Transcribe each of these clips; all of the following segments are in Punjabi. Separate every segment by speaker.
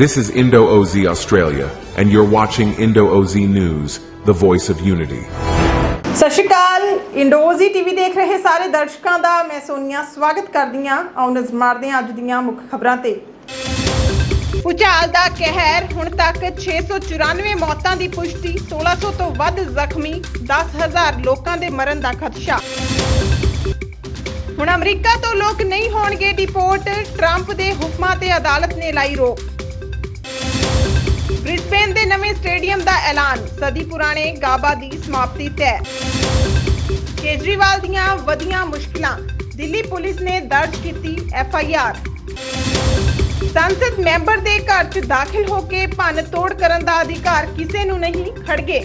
Speaker 1: This is Indo OZ Australia, and you're watching Indo OZ News, the voice of unity.
Speaker 2: ਸਤਿ ਸ਼੍ਰੀ ਅਕਾਲ। ਇੰਡੋਜ਼ੀ ਟੀਵੀ ਦੇਖ ਰਹੇ ਸਾਰੇ ਦਰਸ਼ਕਾਂ ਦਾ। ਮੈਂ ਸੋਨੀਆ ਸਵਾਗਤ ਕਰਦੀ ਹਾਂ ਆਓ ਨਜ਼ਰ ਮਾਰਦੇ ਹਾਂ ਅੱਜ ਦੀਆਂ ਮੁੱਖ ਖਬਰਾਂ ਤੇ।
Speaker 3: ਭੁਚਾਲ ਦਾ ਕਹਿਰ ਹੁਣ ਤੱਕ 694 ਮੌਤਾਂ ਦੀ ਪੁਸ਼ਟੀ 1600 ਤੋਂ ਵੱਧ ਜ਼ਖਮੀ 10000 ਲੋਕਾਂ ਦੇ ਮਰਨ ਦਾ ਖਦਸ਼ਾ। ਹੁਣ ਅਮਰੀਕਾ ਤੋਂ ਲੋਕ ਨਹੀਂ ਹੋਣਗੇ ਡਿਪੋਰਟ ਟਰੰਪ ਦੇ ਹੁਕਮਾਂ ਤੇ ਅਦਾਲਤ ਨੇ ਲਾਈ ਰੋਕ। ਬ੍ਰਿਸਬੇਨ ਦੇ ਨਵੇਂ ਸਟੇਡੀਅਮ ਦਾ ਐਲਾਨ। ਸਦੀ ਪੁਰਾਣੇ ਗਾਬਾ ਦੀ ਸਮਾਪਤੀ ਤੈਅ ਕੇਜਰੀਵਾਲ ਦੀਆਂ ਵਧੀਆਂ ਮੁਸ਼ਕਲਾਂ। ਦਿੱਲੀ ਪੁਲਿਸ ਨੇ ਦਰਜ ਕੀਤੀ ਐਫ ਆਈ ਆਰ। ਸੰਸਦ ਮੈਂਬਰ ਦੇ ਘਰ 'ਚ ਦਾਖਲ ਹੋ ਕੇ ਭੰਨ ਤੋੜ ਕਰਨ ਦਾ ਅਧਿਕਾਰ ਕਿਸੇ ਨੂੰ ਨਹੀਂ ਖੜਗੇ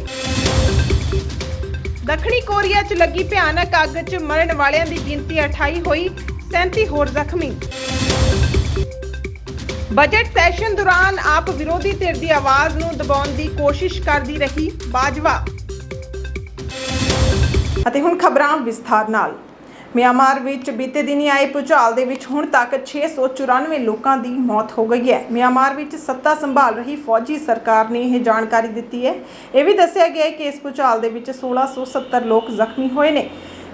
Speaker 3: ਦੱਖਣੀ ਕੋਰੀਆ 'ਚ ਲੱਗੀ ਭਿਆਨਕ ਅੱਗ 'ਚ ਮਰਨ ਵਾਲਿਆਂ ਦੀ ਗਿਣਤੀ 28 ਹੋਈ 37 ਹੋਰ ਜ਼ਖਮੀ। ਬਜਟ ਸੈਸ਼ਨ ਦੌਰਾਨ ਆਪ ਵਿਰੋਧੀ ਧਿਰ ਦੀ ਆਵਾਜ਼ ਨੂੰ ਦਬਾਉਣ ਦੀ ਕੋਸ਼ਿਸ਼ ਕਰਦੀ ਰਹੀ ਬਾਜਵਾ।
Speaker 2: ਅਤੇ ਹੁਣ ਖਬਰਾਂ ਵਿਸਥਾਰ ਨਾਲ। ਮਿਆਂਮਾਰ ਵਿੱਚ ਬੀਤੇ ਦਿਨੀ ਆਏ ਭੂਚਾਲ ਦੇ ਵਿੱਚ ਹੁਣ ਤੱਕ 694 ਲੋਕਾਂ ਦੀ ਮੌਤ ਹੋ ਗਈ ਹੈ। ਮਿਆਂਮਾਰ ਵਿੱਚ ਸੱਤਾ ਸੰਭਾਲ ਰਹੀ ਫੌਜੀ ਸਰਕਾਰ ਨੇ ਇਹ ਜਾਣਕਾਰੀ ਦਿੱਤੀ ਹੈ। ਇਹ ਵੀ ਦੱਸਿਆ ਗਿਆ ਹੈ ਕਿ ਇਸ ਭੂਚਾਲ ਦੇ ਵਿੱਚ 1670 ਲੋਕ ਜ਼ਖਮੀ ਹੋਏ ਨੇ।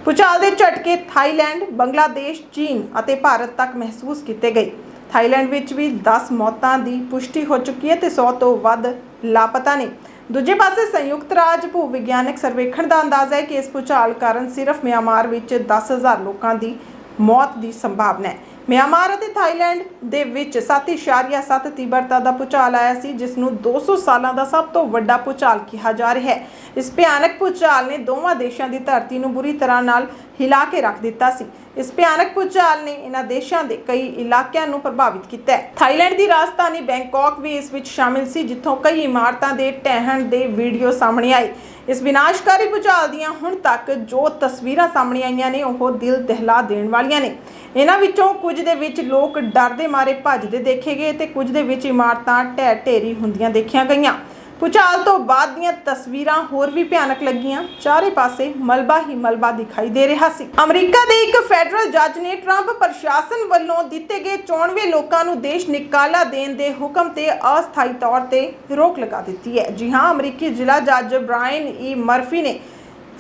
Speaker 2: ਭੂਚਾਲ ਦੇ ਝਟਕੇ ਥਾਈਲੈਂਡ, ਬੰਗਲਾਦੇਸ਼, ਚੀਨ ਅਤੇ ਭਾਰਤ ਤੱਕ ਮਹਿਸੂਸ ਕੀਤੇ ਗਏ। ਥਾਈਲੈਂਡ ਵਿੱਚ ਵੀ 10 ਮੌਤਾਂ ਦੀ ਪੁਸ਼ਟੀ ਹੋ ਚੁੱਕੀ ਹੈ ਤੇ 100 ਤੋਂ ਵੱਧ ਲਾਪਤਾ ਨੇ। ਦੂਜੇ ਪਾਸੇ ਸੰਯੁਕਤ ਰਾਜ ਭੂ ਵਿਗਿਆਨਕ ਸਰਵੇਖਣ ਦਾ ਅੰਦਾਜ਼ਾ ਹੈ ਕਿ ਇਸ ਭੂਚਾਲ ਕਾਰਨ ਸਿਰਫ ਮਿਆਂਮਾਰ ਵਿੱਚ 10000 ਲੋਕਾਂ ਦੀ ਮੌਤ ਦੀ ਸੰਭਾਵਨਾ ਹੈ। ਮਿਆਂਮਾਰ ਅਤੇ ਥਾਈਲੈਂਡ ਦੇ ਵਿੱਚ 7.7 ਤੀਬਰਤਾ ਦਾ ਭੂਚਾਲ ਆਇਆ ਸੀ, ਜਿਸ ਨੂੰ 200 ਸਾਲਾਂ ਦਾ ਸਭ ਤੋਂ ਵੱਡਾ ਭੂਚਾਲ ਕਿਹਾ ਜਾ ਰਿਹਾ ਹੈ। ਇਸ ਭਿਆਨਕ ਭੂਚਾਲ ਨੇ ਦੋਵਾਂ ਦੇਸ਼ਾਂ ਦੀ ਧਰਤੀ ਨੂੰ ਬੁਰੀ ਤਰ੍ਹਾਂ ਨਾਲ ਹਿਲਾ ਕੇ ਰੱਖ ਦਿੱਤਾ ਸੀ। ਇਸ ਭਿਆਨਕ ਭੂਚਾਲ ਨੇ ਇਹਨਾਂ ਦੇਸ਼ਾਂ ਦੇ ਕਈ ਇਲਾਕਿਆਂ ਨੂੰ ਪ੍ਰਭਾਵਿਤ ਕੀਤਾ ਹੈ। ਥਾਈਲੈਂਡ ਦੀ ਰਾਜਧਾਨੀ ਬੈਂਕਾਕ ਵੀ ਇਸ ਵਿੱਚ ਸ਼ਾਮਿਲ ਸੀ, ਜਿੱਥੋਂ ਕਈ ਇਮਾਰਤਾਂ ਦੇ ਢਹਿਣ ਦੇ ਵੀਡੀਓ ਸਾਹਮਣੇ ਆਏ। ਇਸ ਵਿਨਾਸ਼ਕਾਰੀ ਭੂਚਾਲ ਦੀਆਂ ਹੁਣ ਤੱਕ ਜੋ ਤਸਵੀਰਾਂ ਸਾਹਮਣੇ ਆਈਆਂ ਨੇ, ਉਹ ਦਿਲ ਦਹਿਲਾ ਦੇਣ ਵਾਲੀਆਂ ਨੇ। ਇਹਨਾਂ ਵਿੱਚੋਂ ਕੁਝ ਦੇ ਵਿੱਚ ਲੋਕ ਡਰ ਦੇ ਮਾਰੇ ਭੱਜਦੇ ਦੇਖੇ ਗਏ ਤੇ ਕੁਝ ਦੇ ਵਿੱਚ ਇਮਾਰਤਾਂ ਢਹਿ ਢੇਰੀ ਹੁੰਦੀਆਂ ਦੇਖੀਆਂ ਗਈਆਂ। ਭੂਚਾਲ ਤੋਂ ਬਾਅਦ ਦੀਆਂ ਤਸਵੀਰਾਂ ਹੋਰ ਵੀ ਭਿਆਨਕ ਲੱਗੀਆਂ। ਚਾਰੇ ਪਾਸੇ ਮਲਬਾ ਹੀ ਮਲਬਾ ਦਿਖਾਈ ਦੇ ਰਿਹਾ ਸੀ। ਅਮਰੀਕਾ ਦੇ ਇੱਕ ਫੈਡਰਲ ਜੱਜ ਨੇ ਟਰੰਪ ਪ੍ਰਸ਼ਾਸਨ ਵੱਲੋਂ ਦਿੱਤੇ ਗਏ 94 ਲੋਕਾਂ ਨੂੰ ਦੇਸ਼ ਨਿਕਾਲਾ ਦੇਣ ਦੇ ਹੁਕਮ ਤੇ ਅਸਥਾਈ ਤੌਰ ਤੇ ਰੋਕ ਲਗਾ ਦਿੱਤੀ ਹੈ। ਜੀ ਹਾਂ, ਅਮਰੀਕੀ ਜ਼ਿਲ੍ਹਾ ਜੱਜ ਬ੍ਰਾਇਨ ਈ ਮਰਫੀ ਨੇ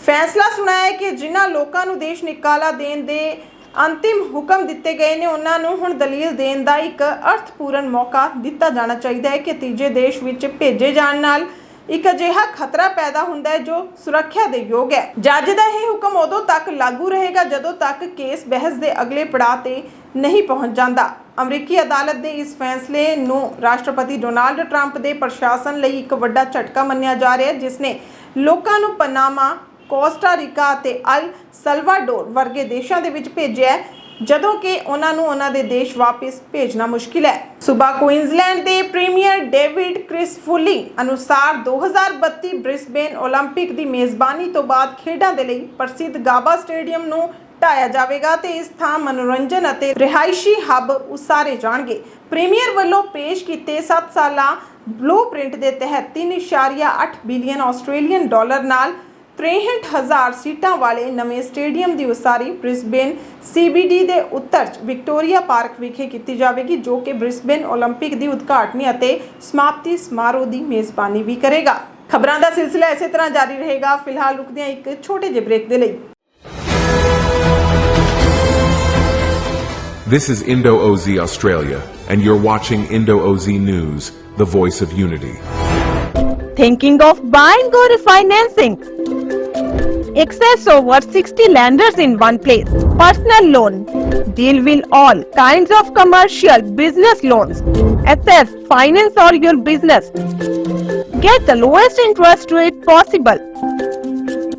Speaker 2: ਫੈਸਲਾ ਸੁਣਾਇਆ ਕਿ ਜਿਨ੍ਹਾਂ ਲੋਕਾਂ ਨੂੰ ਦੇਸ਼ ਨਿਕਾਲਾ ਦੇਣ ਦੇ ਅੰਤਿਮ ਹੁਕਮ ਦਿੱਤੇ ਗਏ ਨੇ ਉਹਨਾਂ ਨੂੰ ਹੁਣ ਦਲੀਲ ਦੇਣ ਦਾ ਇੱਕ ਅਰਥਪੂਰਨ ਮੌਕਾ ਦਿੱਤਾ ਜਾਣਾ ਚਾਹੀਦਾ ਹੈ ਕਿ ਤੀਜੇ ਦੇਸ਼ ਵਿੱਚ ਭੇਜੇ ਜਾਣ ਨਾਲ ਇੱਕ ਅਜਿਹਾ ਖਤਰਾ ਪੈਦਾ ਹੁੰਦਾ ਹੈ ਜੋ ਸੁਰੱਖਿਆ ਦੇ ਯੋਗ ਹੈ। ਜੱਜ ਦਾ ਇਹ ਹੁਕਮ ਉਦੋਂ ਤੱਕ ਲਾਗੂ ਰਹੇਗਾ ਜਦੋਂ ਤੱਕ ਕੇਸ ਬਹਿਸ ਦੇ ਅਗਲੇ ਪੜਾਅ ਤੇ ਨਹੀਂ ਪਹੁੰਚ ਜਾਂਦਾ। ਅਮਰੀਕੀ ਅਦਾਲਤ ਦੇ ਇਸ ਫੈਸਲੇ ਨੂੰ ਰਾਸ਼ਟਰਪਤੀ ਡੋਨਾਲਡ ਟਰੰਪ ਦੇ ਪ੍ਰਸ਼ਾਸਨ ਲਈ ਇੱਕ ਵੱਡਾ ਝਟਕਾ ਮੰਨਿਆ ਜਾ ਰਿਹਾ ਹੈ, ਜਿਸ ਨੇ ਲੋਕਾਂ ਨੂੰ ਪਨਾਮਾ ਕੋਸਟਾ ਰੀਕਾ ਅਤੇ ਅਲ ਸਲਵਾਡੋਰ ਵਰਗੇ ਦੇਸ਼ਾਂ ਦੇ ਵਿੱਚ ਭੇਜਿਆ ਹੈ ਜਦੋਂ ਕਿ ਉਹਨਾਂ ਨੂੰ ਉਹਨਾਂ ਦੇ ਦੇਸ਼ ਵਾਪਸ ਭੇਜਣਾ ਮੁਸ਼ਕਿਲ ਹੈ ਸੂਬਾ ਕੁਇਨਜ਼ਲੈਂਡ ਦੇ ਪ੍ਰੀਮੀਅਰ ਡੇਵਿਡ ਕ੍ਰਿਸਫੁਲੀ ਅਨੁਸਾਰ 2032 ਬ੍ਰਿਸਬੇਨ 올림픽 ਦੀ ਮੇਜ਼ਬਾਨੀ ਤੋਂ ਬਾਅਦ ਖੇਡਾਂ ਦੇ ਲਈ ਪ੍ਰਸਿੱਧ ਗਾਬਾ ਸਟੇਡੀਅਮ ਨੂੰ ਢਾਇਆ ਜਾਵੇਗਾ ਤੇ ਇਸ ਥਾਂ ਮਨੋਰੰਜਨ ਅਤੇ ਰਿਹਾਇਸ਼ੀ ਹੱਬ ਉਸਾਰੇ ਜਾਣਗੇ ਪ੍ਰੀਮੀਅਰ ਵੱਲੋਂ ਪੇਸ਼ ਕੀਤੇ 7 ਸਾਲਾ ਬਲੂਪ੍ਰਿੰਟ ਦੇ ਤਹਿਤ 3.8 ਬਿਲੀਅਨ ਆਸਟ੍ਰੇਲੀਅਨ ਡਾਲਰ ਨਾਲ 63000 ਸੀਟਾਂ ਵਾਲੇ ਨਵੇਂ ਸਟੇਡੀਅਮ ਦੀ ਉਸਾਰੀ ਬ੍ਰਿਸਬੇਨ CBD ਦੇ ਉੱਤਰ 'ਚ ਵਿਕਟੋਰੀਆ ਪਾਰਕ ਵਿਖੇ ਕੀਤੀ ਜਾਵੇਗੀ ਜੋ ਕਿ ਬ੍ਰਿਸਬੇਨ 올림픽 ਦੀ ਉਦਘਾਟਨੀ ਅਤੇ ਸਮਾਪਤੀ ਸਮਾਰੋਹ ਦੀ ਮੇਜ਼ਬਾਨੀ ਵੀ ਕਰੇਗਾ ਖਬਰਾਂ ਦਾ ਸਿਲਸਿਲਾ ਇਸੇ ਤਰ੍ਹਾਂ ਜਾਰੀ ਰਹੇਗਾ ਫਿਲਹਾਲ ਰੁਕਦੇ ਹਾਂ ਇੱਕ ਛੋਟੇ ਜਿਹੇ ਬ੍ਰੇਕ ਦੇ ਲਈ
Speaker 1: This is Indo OZ Australia, and you're watching Indo OZ News, the voice of unity.
Speaker 4: Thinking of buying or refinancing? Access over 60 lenders in one place. Personal loan. Deal with all kinds of commercial business loans. Access finance all your business. Get the lowest interest rate possible.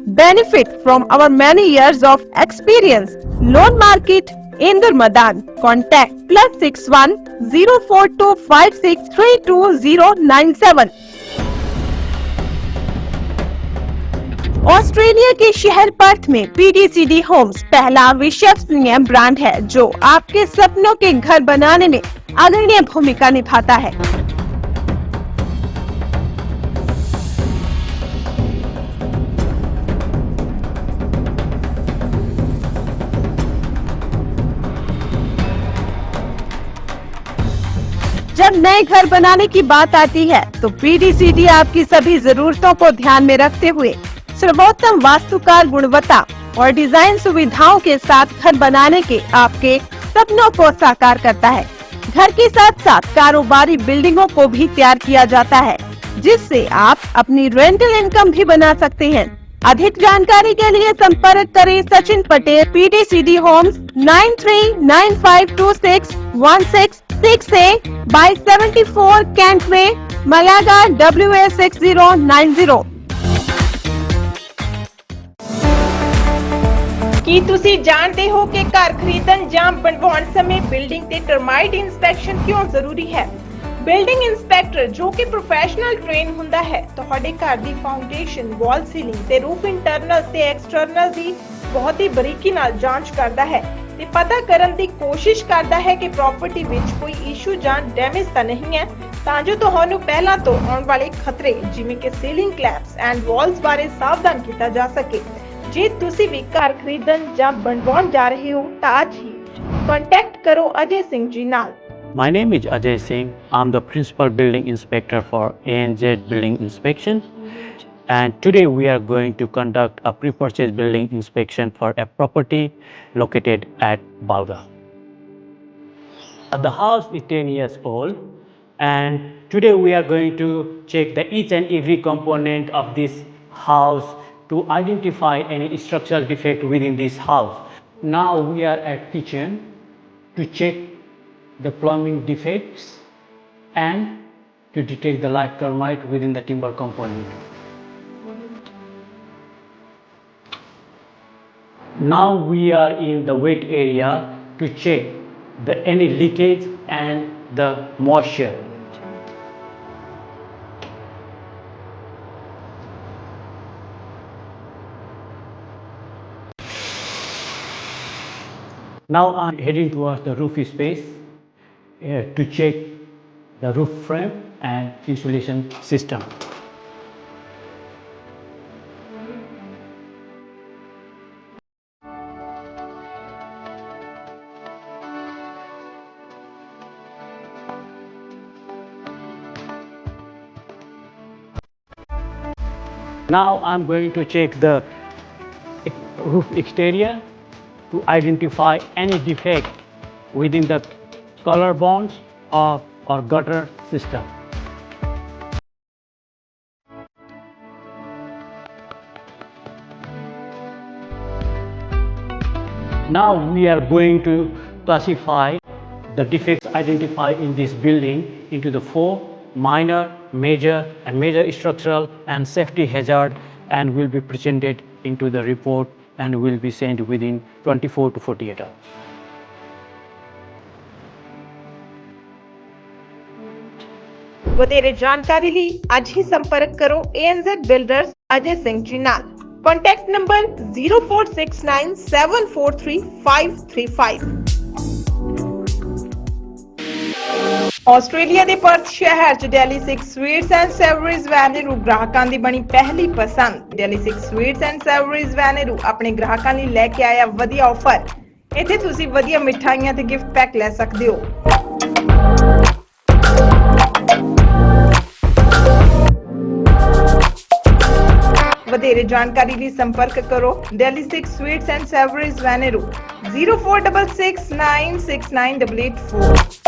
Speaker 4: Benefit from our many years of experience. Loan market Indur Madan. Contact plus six one zero four two five six three two Australia के शहर पर्थ में पीडीसीडी होम्स पहला विश्वसनीय ब्रांड है, जो आपके सपनों के घर बनाने में अग्रणी भूमिका निभाता है। जब नए घर बनाने की बात आती है तो पीडीसीडी आपकी सभी जरूरतों को ध्यान में रखते हुए सर्वोत्तम वास्तुकार गुणवत्ता और डिज़ाइन सुविधाओं के साथ घर बनाने के आपके सपनों को साकार करता है। घर के साथ साथ कारोबारी बिल्डिंगों को भी तैयार किया जाता है, जिससे आप अपनी रेंटल इनकम भी बना सकते हैं। अधिक जानकारी के लिए संपर्क करें Sachin Patel P D C D homes nine three nine five two six one six six eight by seventy four Kent Way Malaga W S six zero nine zero
Speaker 3: ਕੀ ਤੁਸੀਂ ਜਾਣਦੇ ਹੋ ਕਿ ਘਰ ਖਰੀਦਣ ਜਾਂ ਬਣਵਾਉਣ ਸਮੇਂ ਬਿਲਡਿੰਗ ਤੇ ਟਰਮਾਈਟ ਇਨਸਪੈਕਸ਼ਨ ਕਿਉਂ ਜ਼ਰੂਰੀ ਹੈ? ਬਿਲਡਿੰਗ ਇਨਸਪੈਕਟਰ ਜੋ ਕਿ ਪ੍ਰੋਫੈਸ਼ਨਲ ਟ੍ਰੇਨ ਹੁੰਦਾ ਹੈ, ਤੁਹਾਡੇ ਘਰ ਦੀ ਫਾਊਂਡੇਸ਼ਨ ਵਾਲ ਸੀਲਿੰਗ ਤੇ ਰੂਫ ਇੰਟਰਨਲ ਤੇ ਐਕਸਟਰਨਲ ਦੀ ਬਹੁਤ ਹੀ ਬਰੀਕੀ ਨਾਲ ਜਾਂਚ ਕਰਦਾ ਹੈ ਤੇ ਪਤਾ ਕਰਨ ਦੀ ਕੋਸ਼ਿਸ਼ ਕਰਦਾ ਹੈ ਕਿ ਪ੍ਰਾਪਰਟੀ ਵਿੱਚ ਕੋਈ ਇਸ਼ੂ ਜਾਂ ਡੈਮੇਜ ਤਾਂ ਨਹੀਂ ਹੈ, ਤਾਂ ਜੋ ਤੁਹਾਨੂੰ ਪਹਿਲਾਂ ਤੋਂ ਆਉਣ ਵਾਲੇ ਖਤਰੇ ਜਿਵੇਂ ਕਿ ਸੀਲਿੰਗ ਕਲੈਪਸ ਐਂਡ ਵਾਲਸ ਬਾਰੇ ਸਾਵਧਾਨ ਕੀਤਾ ਜਾ ਸਕੇ। ਜੇ ਤੁਸੀਂ ਵੀ ਘਰ ਖਰੀਦਣ ਜਾਂ ਬਣਵਾਉਣ ਜਾ ਰਹੇ ਹੋ ਤਾਂ ਅੱਜ ਹੀ ਕੰਟੈਕਟ ਕਰੋ ਅਜੇ ਸਿੰਘ ਜੀ ਨਾਲ
Speaker 5: My name is Ajay Singh. I'm the Principal Building Inspector for ANZ Building Inspection. And today we are going to conduct a pre-purchase building inspection for a property located at Balga. Uh, The house is 10 years old and today we are going to check the each and every component of this house to identify any structural defect within this house. Now we are at kitchen to check the plumbing defects and to detect the light termite within the timber component. Now we are in the wet area to check the any leakage and the moisture. Now I'm heading towards the roof space uh, to check the roof frame and insulation system. Now I'm going to check the roof exterior to identify any defect within the color bonds of or gutter system. Now we are going to classify the defects identified in this building into the four minor, major and major structural and safety hazard and will be presented into the report and will be sent within 24 to 48 hours.
Speaker 3: ਵਧੇਰੇ ਜਾਣਕਾਰੀ ਲਈ ਅੱਜ ਹੀ ਸੰਪਰਕ ਕਰੋ ANZ ਬਿਲਡਰਸ ਅਜੇ ਸਿੰਘ ਜੀ ਨਾਲ ਕੰਟੈਕਟ ਨੰਬਰ 0469743535 ਆਸਟ੍ਰੇਲੀਆ ਦੇ ਪਰਥ ਸ਼ਹਿਰ ਚ Delhi 6 sweets and savouries Wanneroo ਗ੍ਰਾਹਕਾਂ ਦੀ ਬਣੀ ਪਹਿਲੀ ਪਸੰਦ। Delhi 6 sweets and savouries Wanneroo ਆਪਣੇ ਗ੍ਰਾਹਕਾਂ ਲਈ ਲੈ ਕੇ ਆਇਆ ਵਧੀਆ ਆਫਰ ਇੱਥੇ ਤੁਸੀਂ ਵਧੀਆ ਮਿਠਾਈਆਂ ਤੇ ਗਿਫਟ ਪੈਕ ਲੈ ਸਕਦੇ ਹੋ। ਵਧੇਰੇ ਜਾਣਕਾਰੀ ਲਈ ਸੰਪਰਕ ਕਰੋ Delhi 6 sweets and Savories Vaneru 0466969884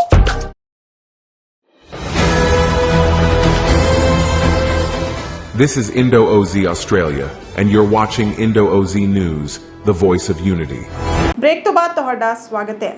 Speaker 1: This is Indo OZ Australia, and you're watching Indo OZ News, the voice of unity.
Speaker 2: Break ਤੋਂ ਬਾਅਦ ਤੁਹਾਡਾ ਸਵਾਗਤ ਹੈ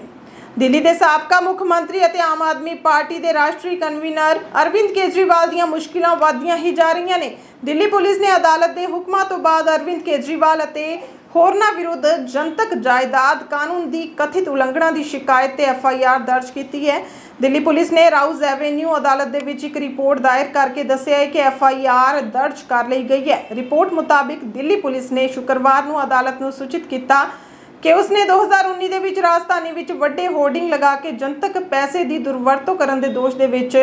Speaker 2: ਦਿੱਲੀ ਦੇ ਸਾਬਕਾ ਮੁੱਖ ਮੰਤਰੀ ਅਤੇ ਆਮ ਆਦਮੀ ਪਾਰਟੀ ਦੇ ਰਾਸ਼ਟਰੀ ਕਨਵੀਨਰ ਅਰਵਿੰਦ ਕੇਜਰੀਵਾਲ ਦੀਆਂ ਮੁਸ਼ਕਿਲਾਂ ਵਧਦੀਆਂ ਹੀ ਜਾ ਰਹੀਆਂ ਨੇ ਦਿੱਲੀ ਪੁਲਿਸ ਨੇ ਅਦਾਲਤ ਦੇ ਹੁਕਮਾਂ ਤੋਂ ਬਾਅਦ ਅਰਵਿੰਦ ਕੇਜਰੀਵਾਲ ਅਤੇ ਹੋਰਨਾਂ ਵਿਰੁੱਧ ਜਨਤਕ ਜਾਇਦਾਦ ਕਾਨੂੰਨ ਦੀ ਕਥਿਤ ਉਲੰਘਣਾ ਦੀ ਸ਼ਿਕਾਇਤ ਤੇ ਐਫ ਆਈ ਆਰ ਦਰਜ ਕੀਤੀ ਹੈ। ਦਿੱਲੀ ਪੁਲਿਸ ਨੇ ਰਾਊਜ਼ ਐਵੇਨਿਊ ਅਦਾਲਤ ਦੇ ਵਿੱਚ ਇੱਕ ਰਿਪੋਰਟ ਦਾਇਰ ਕਰਕੇ ਦੱਸਿਆ ਹੈ ਕਿ ਐਫ ਆਈ ਆਰ ਦਰਜ ਕਰ ਲਈ ਗਈ ਹੈ। ਰਿਪੋਰਟ ਮੁਤਾਬਿਕ ਦਿੱਲੀ ਪੁਲਿਸ ਨੇ ਸ਼ੁੱਕਰਵਾਰ ਨੂੰ ਅਦਾਲਤ ਨੂੰ ਸੂਚਿਤ ਕੀਤਾ ਕਿ ਉਸਨੇ 2019 ਦੇ ਵਿੱਚ ਰਾਜਧਾਨੀ ਵਿੱਚ ਵੱਡੇ ਹੋਰਡਿੰਗ ਲਗਾ ਕੇ ਜਨਤਕ ਪੈਸੇ ਦੀ ਦੁਰਵਰਤੋਂ ਕਰਨ ਦੇ ਦੋਸ਼ ਦੇ ਵਿੱਚ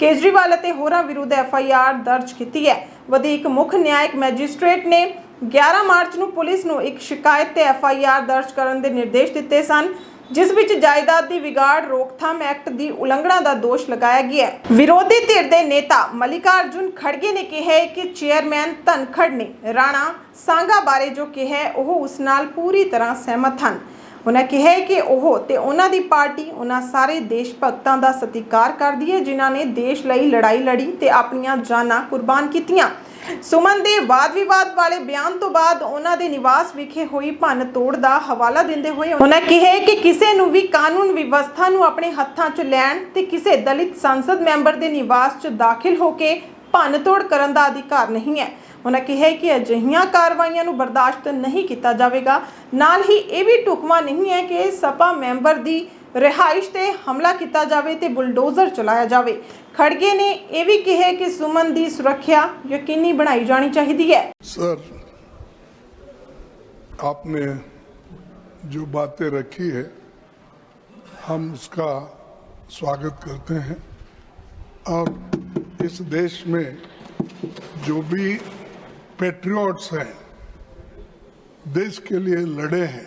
Speaker 2: ਕੇਜਰੀਵਾਲ ਅਤੇ ਹੋਰਾਂ ਵਿਰੁੱਧ ਐਫ ਆਈ ਆਰ ਦਰਜ ਕੀਤੀ ਹੈ। ਵਧੀਕ ਮੁੱਖ ਨਿਆਇਕ ਮੈਜਿਸਟ੍ਰੇਟ ਨੇ 11 ਮਾਰਚ ਨੂੰ ਪੁਲਿਸ ਨੂੰ ਇੱਕ ਸ਼ਿਕਾਇਤ ਤੇ ਐਫ ਆਈ ਆਰ ਦਰਜ ਕਰਨ ਦੇ ਨਿਰਦੇਸ਼ ਦਿੱਤੇ ਸਨ, ਜਿਸ ਵਿੱਚ ਜਾਇਦਾਦ ਦੀ ਵਿਗਾੜ ਰੋਕਥਾਮ ਐਕਟ ਦੀ ਉਲੰਘਣਾ ਦਾ ਦੋਸ਼ ਲਗਾਇਆ ਗਿਆ ਹੈ। ਵਿਰੋਧੀ ਧਿਰ ਦੇ ਨੇਤਾ ਮਲਿਕਾਰਜੁਨ ਖੜਗੇ ਨੇ ਕਿਹਾ ਹੈ ਕਿ ਚੇਅਰਮੈਨ ਧਨਖੜ ਨੇ ਰਾਣਾ ਸਾਂਗਾ ਬਾਰੇ ਜੋ ਕਿਹਾ ਉਹ ਉਸ ਨਾਲ ਪੂਰੀ ਤਰ੍ਹਾਂ ਸਹਿਮਤ ਹਨ। ਉਹਨਾਂ ਕਿਹਾ ਹੈ ਕਿ ਉਹ ਤੇ ਉਹਨਾਂ ਦੀ ਪਾਰਟੀ ਉਹਨਾਂ ਸਾਰੇ ਦੇਸ਼ ਭਗਤਾਂ ਦਾ ਸਤਿਕਾਰ ਕਰਦੀ ਹੈ, ਜਿਨ੍ਹਾਂ ਨੇ ਦੇਸ਼ ਲਈ ਲੜਾਈ ਲੜੀ ਤੇ ਆਪਣੀਆਂ ਜਾਨਾਂ ਕੁਰਬਾਨ ਕੀਤੀਆਂ। ਸੁਮਨ ਦੇ ਵਾਦ-ਵਿਵਾਦ ਵਾਲੇ ਬਿਆਨ ਤੋਂ ਬਾਅਦ ਉਹਨਾਂ ਦੇ ਨਿਵਾਸ ਵਿਖੇ ਹੋਈ ਭੰਨ ਤੋੜ ਦਾ ਹਵਾਲਾ ਦਿੰਦੇ ਹੋਏ ਉਹਨਾਂ ਕਿਹਾ ਕਿ ਕਿਸੇ ਨੂੰ ਵੀ ਕਾਨੂੰਨ ਵਿਵਸਥਾ ਨੂੰ ਆਪਣੇ ਹੱਥਾਂ 'ਚ ਲੈਣ ਤੇ ਕਿਸੇ ਦਲਿਤ ਸੰਸਦ ਮੈਂਬਰ ਦੇ ਨਿਵਾਸ 'ਚ ਦਾਖਲ ਹੋ ਕੇ ਭੰਨ ਤੋੜ ਕਰਨ ਦਾ ਅਧਿਕਾਰ ਨਹੀਂ ਹੈ। ਉਹਨਾਂ ਕਿਹਾ ਹੈ ਕਿ ਅਜਿਹੀਆਂ ਕਾਰਵਾਈਆਂ ਨੂੰ ਬਰਦਾਸ਼ਤ ਨਹੀਂ ਕੀਤਾ ਜਾਵੇਗਾ ਨਾਲ ਹੀ ਇਹ ਵੀ ਟੁਕਮਾ ਨਹੀਂ ਹੈ ਕਿ ਸਪਾ ਮੈਂਬਰ ਦੀ ਰਿਹਾਇਸ਼ ਤੇ ਹਮਲਾ ਕੀਤਾ ਜਾਵੇ ਤੇ ਬੁਲਡੋਜ਼ਰ ਚਲਾਇਆ ਜਾਵੇ ਖੜਗੇ ਨੇ ਇਹ ਵੀ ਕਿਹਾ ਕਿ ਸੁਮਨ ਦੀ ਸੁਰੱਖਿਆ ਯਕੀਨੀ ਬਣਾਈ ਜਾਣੀ ਚਾਹੀਦੀ ਹੈ
Speaker 6: सर आपने जो बातें रखी है हम उसका स्वागत करते हैं और इस देश में जो भी पेट्रियट्स हैं, देश के लिए लड़े हैं,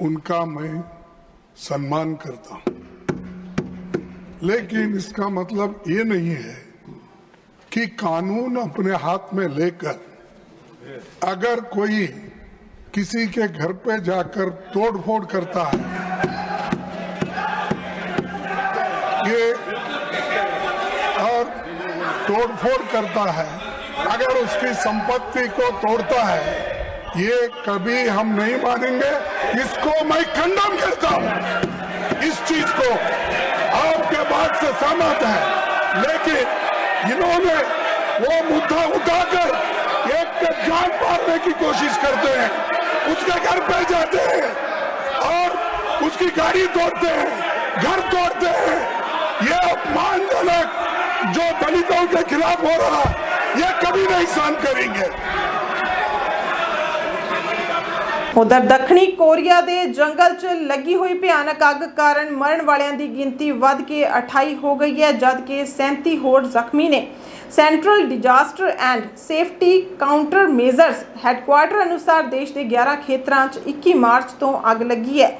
Speaker 6: उनका मैं सम्मान करता हूँ। लेकिन इसका मतलब ये नहीं है कि कानून अपने हाथ में लेकर अगर कोई किसी के घर पे जाकर तोड़फोड़ करता है, ये और तोड़फोड़ करता है अगर उसकी संपत्ति को तोड़ता है, ये कभी हम नहीं मानेंगे। इसको मैं खंडन करता हूँ। इस चीज़ को आपके बात से सहमत है। लेकिन इन्होंने वो मुद्दा उठाकर एक जान मारने की कोशिश करते हैं। उसके घर पे जाते हैं और उसकी गाड़ी तोड़ते हैं, घर तोड़ते हैं। ये अपमानजनक जो दलितों के खिलाफ हो रहा ये कभी नहीं सहन करेंगे
Speaker 2: ਉਧਰ ਦੱਖਣੀ ਕੋਰੀਆ ਦੇ ਜੰਗਲ 'ਚ ਲੱਗੀ ਹੋਈ ਭਿਆਨਕ ਅੱਗ ਕਾਰਨ ਮਰਨ ਵਾਲਿਆਂ ਦੀ ਗਿਣਤੀ ਵੱਧ ਕੇ 28 ਹੋ ਗਈ ਹੈ ਜਦਕਿ 37 ਹੋਰ ਜ਼ਖਮੀ ਨੇ central disaster and safety countermeasures headquarter ਅਨੁਸਾਰ ਦੇਸ਼ ਦੇ 11 ਖੇਤਰਾਂ 'ਚ 21 ਮਾਰਚ ਤੋਂ ਅੱਗ ਲੱਗੀ ਹੈ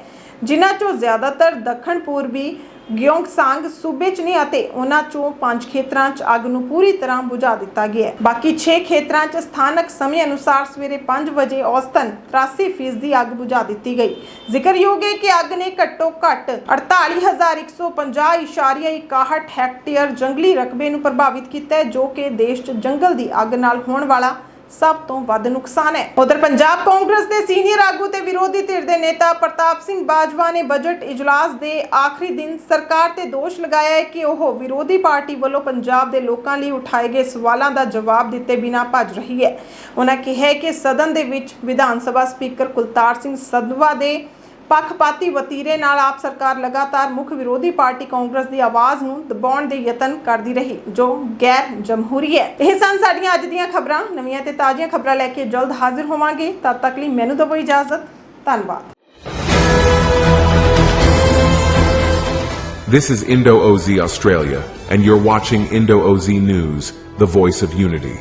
Speaker 2: ਜਿਨ੍ਹਾਂ 'ਚੋਂ ਜ਼ਿਆਦਾਤਰ ਦੱਖਣ ਪੂਰਬੀ ਗਿਓਂਗਸਾਂਗ ਸੂਬੇ 'ਚ ਨੇ ਅਤੇ ਉਹਨਾਂ 'ਚੋਂ 5 ਖੇਤਰਾਂ 'ਚ ਅੱਗ ਨੂੰ ਪੂਰੀ ਤਰ੍ਹਾਂ ਬੁਝਾ ਦਿੱਤਾ ਗਿਆ ਹੈ। ਬਾਕੀ 6 ਖੇਤਰਾਂ 'ਚ ਸਥਾਨਕ ਸਮੇਂ ਅਨੁਸਾਰ ਸਵੇਰੇ 5 ਵਜੇ ਔਸਤਨ 83% ਦੀ ਅੱਗ ਬੁਝਾ ਦਿੱਤੀ ਗਈ। ਜ਼ਿਕਰਯੋਗ ਹੈ ਕਿ ਅੱਗ ਨੇ ਘੱਟੋ ਘੱਟ 48150.61 ਹੈਕਟੇਅਰ ਜੰਗਲੀ ਰਕਬੇ ਨੂੰ ਪ੍ਰਭਾਵਿਤ ਕੀਤਾ ਹੈ, ਜੋ ਕਿ ਦੇਸ਼ 'ਚ ਜੰਗਲ ਦੀ ਅੱਗ ਨਾਲ ਹੋਣ ਵਾਲਾ ਸਭ ਤੋਂ ਵੱਧ ਨੁਕਸਾਨ ਹੈ। ਉਧਰ ਪੰਜਾਬ ਕਾਂਗਰਸ ਦੇ ਸੀਨੀਅਰ ਆਗੂ ਤੇ ਵਿਰੋਧੀ ਧਿਰ ਦੇ ਨੇਤਾ ਪ੍ਰਤਾਪ ਸਿੰਘ ਬਾਜਵਾ ਨੇ ਬਜਟ ਇਜਲਾਸ ਦੇ ਆਖਰੀ ਦਿਨ ਸਰਕਾਰ ਤੇ ਦੋਸ਼ ਲਗਾਇਆ ਹੈ ਕਿ ਉਹ ਵਿਰੋਧੀ ਪਾਰਟੀ ਵੱਲੋਂ ਪੰਜਾਬ ਦੇ ਲੋਕਾਂ ਲਈ ਉਠਾਏ ਗਏ ਸਵਾਲਾਂ ਦਾ ਜਵਾਬ ਦਿੱਤੇ ਬਿਨਾਂ ਭੱਜ ਰਹੀ ਹੈ। ਉਹਨਾਂ ਕਿਹਾ ਕਿ ਸਦਨ ਦੇ ਵਿੱਚ ਵਿਧਾਨ ਸਭਾ ਸਪੀਕਰ ਕੁਲਤਾਰ ਸਿੰਘ ਸੰਧਵਾ ਦੇ ਪੱਖਪਾਤੀ ਵਤੀਰੇ ਨਾਲ ਆਪ ਸਰਕਾਰ ਲਗਾਤਾਰ ਮੁੱਖ ਵਿਰੋਧੀ ਪਾਰਟੀ ਕਾਂਗਰਸ ਦੀ ਆਵਾਜ਼ ਨੂੰ ਦਬਾਉਣ ਦੇ ਯਤਨ ਕਰਦੀ ਰਹੀ ਜੋ ਗੈਰ ਜਮਹੂਰੀ ਹੈ। ਇਹ ਸਨ ਸਾਡੀਆਂ ਅੱਜ ਦੀਆਂ ਖਬਰਾਂ। ਨਵੀਆਂ ਤੇ ਤਾਜ਼ੀਆਂ ਖਬਰਾਂ ਲੈ ਕੇ ਜਲਦ ਹਾਜ਼ਰ ਹੋਵਾਂਗੇ। ਤਦ ਤੱਕ ਲਈ ਮੈਨੂੰ ਦਿਓ ਇਜਾਜ਼ਤ। ਧੰਨਵਾਦ।
Speaker 1: This is Indo OZ Australia, and you're watching Indo OZ News, the voice of unity.